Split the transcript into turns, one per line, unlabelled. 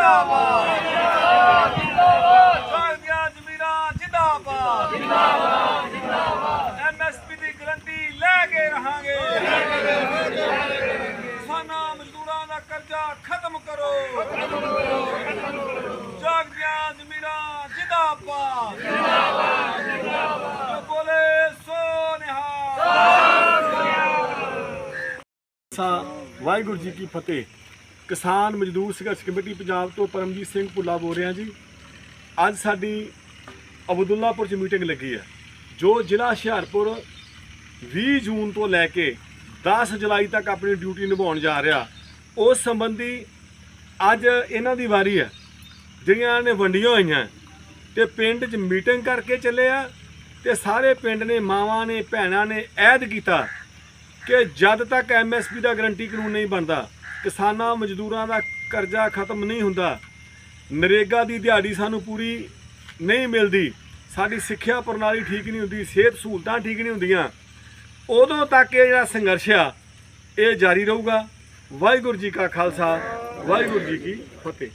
ਜਿੰਦਾਬਾਦ ਜਿੰਦਾਬਾਦ ਜਿੰਦਾਬਾਦ ਜ਼ਮੀਰਾਂ ਜਿੰਦਾਬਾਦ ਜਿੰਦਾਬਾਦ ਜਿੰਦਾਬਾਦ ਐਮਐਸਪੀ ਦੀ ਗਰੰਟੀ ਲੈ ਕੇ ਰਹਾਂਗੇ ਕਿਸਾਨਾਂ ਮਜ਼ਦੂਰਾਂ ਦਾ ਕਰਜ਼ਾ ਖਤਮ ਕਰੋ ਜਾਗਦੀਆਂ ਜ਼ਮੀਰਾਂ ਜਿੰਦਾਬਾਦ ਜਿੰਦਾਬਾਦ ਜਿੰਦਾਬਾਦ ਬੋਲੇ ਸੋ ਨਿਹਾਲ
ਵਾਹਿਗੁਰੂ ਜੀ ਕੀ ਫਤਿਹ। ਕਿਸਾਨ ਮਜ਼ਦੂਰ ਸੰਘਰਸ਼ ਕਮੇਟੀ ਪੰਜਾਬ ਤੋਂ ਪਰਮਜੀਤ ਸਿੰਘ ਭੁੱਲਾ ਬੋਲ ਰਿਹਾ ਜੀ। ਅੱਜ ਸਾਡੀ ਅਬਦੁੱਲਾਪੁਰ 'ਚ ਮੀਟਿੰਗ ਲੱਗੀ ਹੈ, ਜੋ ਜ਼ਿਲ੍ਹਾ ਹੁਸ਼ਿਆਰਪੁਰ 20 ਜੂਨ ਤੋਂ ਲੈ ਕੇ 10 ਜੁਲਾਈ ਤੱਕ ਆਪਣੀ ਡਿਊਟੀ ਨਿਭਾਉਣ ਜਾ ਰਿਹਾ। ਉਸ ਸੰਬੰਧੀ ਅੱਜ ਇਹਨਾਂ ਦੀ ਵਾਰੀ ਹੈ, ਜਿਹੜੀਆਂ ਨੇ ਵੰਡੀਆਂ ਹੋਈਆਂ, ਤੇ ਪਿੰਡ 'ਚ ਮੀਟਿੰਗ ਕਰਕੇ ਚੱਲੇ ਆ, ਤੇ ਸਾਰੇ ਪਿੰਡ ਨੇ, ਮਾਵਾਂ ਨੇ, ਭੈਣਾਂ ਨੇ ਐਦ ਕੀਤਾ ਕਿ ਜਦ ਤੱਕ ਐਮਐਸਪੀ ਦਾ ਗਰੰਟੀ ਕਾਨੂੰਨ ਨਹੀਂ ਬਣਦਾ ਕਿਸਾਨਾਂ ਮਜ਼ਦੂਰਾਂ ਦਾ ਕਰਜ਼ਾ ਖਤਮ ਨਹੀਂ ਹੁੰਦਾ। ਨਰੇਗਾ ਦੀ ਦਿਹਾੜੀ ਸਾਨੂੰ ਪੂਰੀ ਨਹੀਂ ਮਿਲਦੀ। ਸਾਡੀ ਸਿੱਖਿਆ ਪ੍ਰਣਾਲੀ ਠੀਕ ਨਹੀਂ ਹੁੰਦੀ, ਸਿਹਤ ਸਹੂਲਤਾਂ ਠੀਕ ਨਹੀਂ ਹੁੰਦੀਆਂ। ਉਦੋਂ ਤੱਕ ਇਹ ਜਿਹੜਾ ਸੰਘਰਸ਼ ਆ, ਇਹ ਜਾਰੀ ਰਹੂਗਾ। ਵਾਹਿਗੁਰੂ ਜੀ ਕਾ ਖਾਲਸਾ, ਵਾਹਿਗੁਰੂ ਜੀ ਕੀ ਫਤਿਹ।